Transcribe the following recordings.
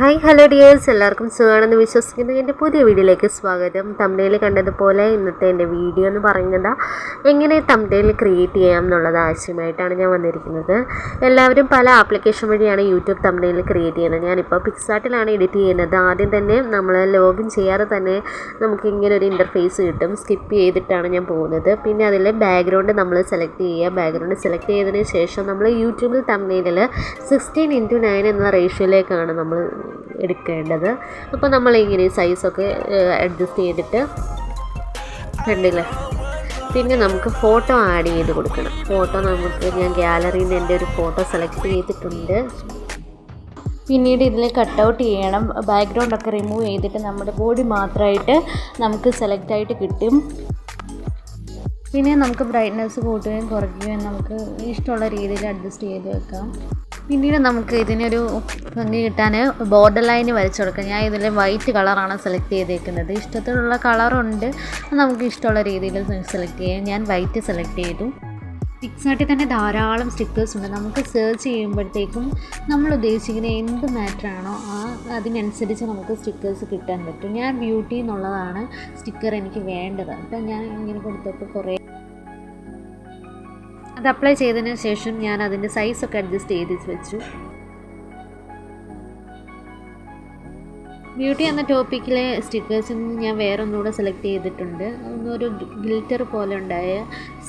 Hi hello dears എല്ലാവർക്കും സുഖമാണെന്ന് വിശ്വസിക്കുന്നു. എന്റെ പുതിയ വീഡിയോയിലേക്ക് സ്വാഗതം. തമ്മിൽ കണ്ടതുപോലെ ഇന്നത്തെ എന്റെ വീഡിയോ എന്ന് പറയുന്നത് എങ്ങനെ തമ്മിൽ ക്രിയേറ്റ് ചെയ്യാം എന്നുള്ളത് ആശയമായിട്ടാണ് ഞാൻ വന്നിരിക്കുന്നത്. എല്ലാവരും പല ആപ്ലിക്കേഷൻ വഴിയാണ് യൂട്യൂബ് തമ്മിൽ ക്രിയേറ്റ് ചെയ്യുന്നത്. ഞാനിപ്പോൾ പിക്സാർട്ടിലാണ് എഡിറ്റ് ചെയ്യുന്നത്. ആദ്യം തന്നെ നമ്മൾ ലോഗിൻ ചെയ്യാതെ തന്നെ നമുക്ക് ഇങ്ങനെ ഒരു ഇന്റർഫേസ് കിട്ടും. സ്കിപ്പ് ചെയ്തിട്ടാണ് ഞാൻ പോകുന്നത്. പിന്നെ അതിൽ ബാക്ക്ഗ്രൗണ്ട് നമ്മൾ സെലക്ട് ചെയ്യുക. ബാക്ക്ഗ്രൗണ്ട് സെലക്ട് ചെയ്തതിന് ശേഷം നമ്മൾ യൂട്യൂബിൽ തമ്മിലിൽ സിക്സ്റ്റീൻ ഇന്റു നയൻ എന്ന റേഷ്യോയിലേക്കാണ് നമ്മൾ എടുക്കേണ്ടത്. അപ്പോൾ നമ്മളിങ്ങനെ സൈസൊക്കെ അഡ്ജസ്റ്റ് ചെയ്തിട്ട് കണ്ടില്ലേ? പിന്നെ നമുക്ക് ഫോട്ടോ ആഡ് ചെയ്ത് കൊടുക്കണം. ഫോട്ടോ നമുക്ക് ഞാൻ ഗ്യാലറിയിൽ നിന്ന് എന്റെ ഒരു ഫോട്ടോ സെലക്ട് ചെയ്തിട്ടുണ്ട്. പിന്നീട് ഇതിൽ കട്ടൗട്ട് ചെയ്യണം. ബാക്ക്ഗ്രൗണ്ടൊക്കെ റിമൂവ് ചെയ്തിട്ട് നമ്മുടെ ബോഡി മാത്രമായിട്ട് നമുക്ക് സെലക്ട് ആയിട്ട് കിട്ടും. പിന്നെ നമുക്ക് ബ്രൈറ്റ്നസ് കൂട്ടുകയും കുറയ്ക്കുകയും നമുക്ക് ഇഷ്ടമുള്ള രീതിയിൽ അഡ്ജസ്റ്റ് ചെയ്ത് വെക്കാം. പിന്നീട് നമുക്ക് ഇതിനൊരു ഭംഗി കിട്ടാൻ ബോർഡർ ലൈന് വരച്ചു കൊടുക്കാം. ഞാൻ ഇതിൽ വൈറ്റ് കളറാണ് സെലക്ട് ചെയ്തേക്കുന്നത്. ഇഷ്ടത്തിലുള്ള കളറുണ്ട് നമുക്ക് ഇഷ്ടമുള്ള രീതിയിൽ സെലക്ട് ചെയ്യാം. ഞാൻ വൈറ്റ് സെലക്ട് ചെയ്തു. സ്റ്റിക്സായിട്ട് തന്നെ ധാരാളം സ്റ്റിക്കേഴ്സ് ഉണ്ട്. നമുക്ക് സെർച്ച് ചെയ്യുമ്പോഴത്തേക്കും നമ്മൾ ഉദ്ദേശിക്കുന്ന എന്ത് മാറ്ററാണോ ആ അതിനനുസരിച്ച് നമുക്ക് സ്റ്റിക്കേഴ്സ് കിട്ടാൻ പറ്റും. ഞാൻ ബ്യൂട്ടി എന്നുള്ളതാണ് സ്റ്റിക്കർ എനിക്ക് വേണ്ടത്. അപ്പം ഞാൻ ഇങ്ങനെ കൊടുത്തപ്പോൾ കുറേ അത് അപ്ലൈ ചെയ്തതിന് ശേഷം ഞാൻ അതിന്റെ സൈസൊക്കെ അഡ്ജസ്റ്റ് ചെയ്ത് വെച്ചു. ബ്യൂട്ടി എന്ന ടോപ്പിക്കിലെ സ്റ്റിക്കേഴ്സിൽ നിന്ന് ഞാൻ വേറെ ഒന്നുകൂടെ സെലക്ട് ചെയ്തിട്ടുണ്ട് ഒരു ഗ്ലിറ്റർ പോലെ ഉണ്ടായ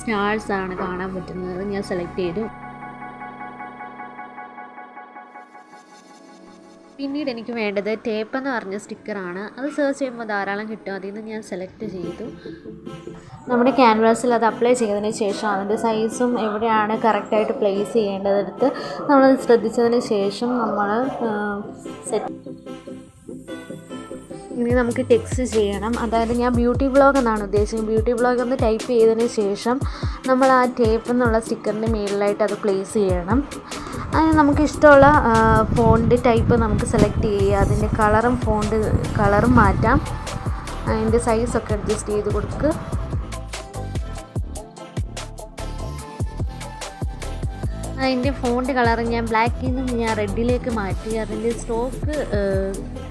സ്റ്റാർസ് ആണ് കാണാൻ പറ്റുന്നത്. ഞാൻ സെലക്ട് ചെയ്തു. പിന്നീട് എനിക്ക് വേണ്ടത് ടേപ്പ് എന്ന് പറഞ്ഞ സ്റ്റിക്കറാണ് അത് സെർച്ച് ചെയ്യുമ്പോൾ ധാരാളം കിട്ടും. അതിൽ നിന്ന് ഞാൻ സെലക്ട് ചെയ്തു. നമ്മുടെ ക്യാൻവാസിൽ അത് അപ്ലൈ ചെയ്തതിന് ശേഷം അതിന്റെ സൈസും എവിടെയാണ് കറക്റ്റായിട്ട് പ്ലേസ് ചെയ്യേണ്ടതെടുത്ത് നമ്മളത് ശ്രദ്ധിച്ചതിന് ശേഷം നമ്മൾ സെറ്റ് ഇനി നമുക്ക് ടെക്സ്റ്റ് ചെയ്യണം. അതായത് ഞാൻ ബ്യൂട്ടി ബ്ലോഗ് എന്നാണ് ഉദ്ദേശിക്കുന്നത് ബ്യൂട്ടി ബ്ലോഗ് എന്ന് ടൈപ്പ് ചെയ്തതിന് ശേഷം നമ്മൾ ആ ടേപ്പ് എന്നുള്ള സ്റ്റിക്കറിന്റെ മുകളിലായിട്ട് അത് പ്ലേസ് ചെയ്യണം. അതിന് നമുക്ക് ഇഷ്ടമുള്ള ഫോണ്ട് ടൈപ്പ് നമുക്ക് സെലക്ട് ചെയ്യുക. അതിന്റെ കളറും ഫോണ്ട് കളറും മാറ്റാം. അതിന്റെ സൈസൊക്കെ അഡ്ജസ്റ്റ് ചെയ്ത് കൊടുക്കുക അതിന്റെ ഫോണ്ട് കളർ ഞാൻ ബ്ലാക്കിൽ നിന്ന് ഞാൻ റെഡിലേക്ക് മാറ്റി. അതിന്റെ സ്റ്റോക്ക്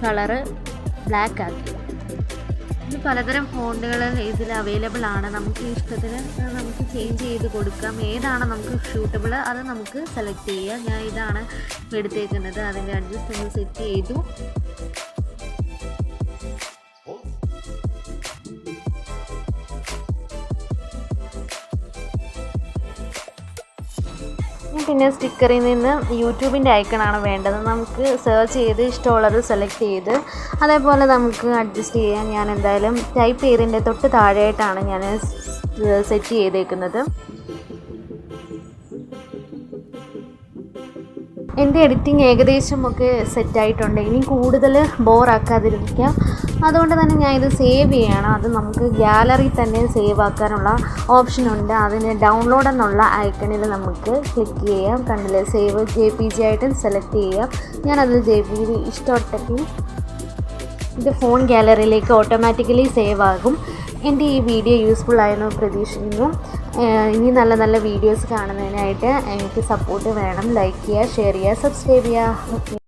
കളറ് ബ്ലാക്ക് ആക്കി. ഇത് പലതരം ഫോണ്ടുകൾ ഇതിൽ അവൈലബിൾ ആണ്. നമുക്ക് ഇഷ്ടത്തിന് നമുക്ക് ചേഞ്ച് ചെയ്ത് കൊടുക്കാം. ഏതാണ് നമുക്ക് ഷൂട്ടബിൾ അത് നമുക്ക് സെലക്ട് ചെയ്യാം ഞാൻ ഇതാണ് എടുത്തേക്കുന്നത്. അതിന്റെ അഡ്ജസ്റ്റ് ഒന്ന് സെറ്റ് ചെയ്തു. പിന്നെ സ്റ്റിക്കറിൽ നിന്ന് യൂട്യൂബിന്റെ ഐക്കണാണ് വേണ്ടത്. നമുക്ക് സെർച്ച് ചെയ്ത് ഇഷ്ടമുള്ളത് സെലക്ട് ചെയ്ത് അതേപോലെ നമുക്ക് അഡ്ജസ്റ്റ് ചെയ്യാൻ ഞാൻ എന്തായാലും ടൈപ്പ് ചെയ്തതിന്റെ തൊട്ട് താഴെയായിട്ടാണ് ഞാൻ സെറ്റ് ചെയ്തേക്കുന്നത്. എന്റെ എഡിറ്റിംഗ് ഏകദേശം ഒക്കെ സെറ്റായിട്ടുണ്ട് ഇനി കൂടുതൽ ബോറാക്കാതിരിക്കാം അതുകൊണ്ട് തന്നെ ഞാൻ ഇത് സേവ് ചെയ്യണം. അത് നമുക്ക് ഗ്യാലറി തന്നെ സേവ് ആക്കാനുള്ള ഓപ്ഷൻ ഉണ്ട്. അതിന് ഡൗൺലോഡ് എന്നുള്ള ഐക്കണിൽ നമുക്ക് ക്ലിക്ക് ചെയ്യാം. കണ്ടില്ലേ സേവ് ജെ പി ജി ആയിട്ടും സെലക്ട് ചെയ്യാം. ഞാനത് ജെ പി ജി ഇഷ്ടപ്പെട്ടെങ്കിൽ ഇത് ഫോൺ ഗ്യാലറിയിലേക്ക് ഓട്ടോമാറ്റിക്കലി സേവ് ആകും. എന്റെ ഈ വീഡിയോ യൂസ്ഫുൾ ആയെന്ന് പ്രതീക്ഷിക്കുന്നു. ഇനി നല്ല നല്ല വീഡിയോസ് കാണുന്നതിനായിട്ട് എനിക്ക് സപ്പോർട്ട് വേണം. ലൈക്ക് ചെയ്യുക ഷെയർ ചെയ്യുക സബ്സ്ക്രൈബ് ചെയ്യുക.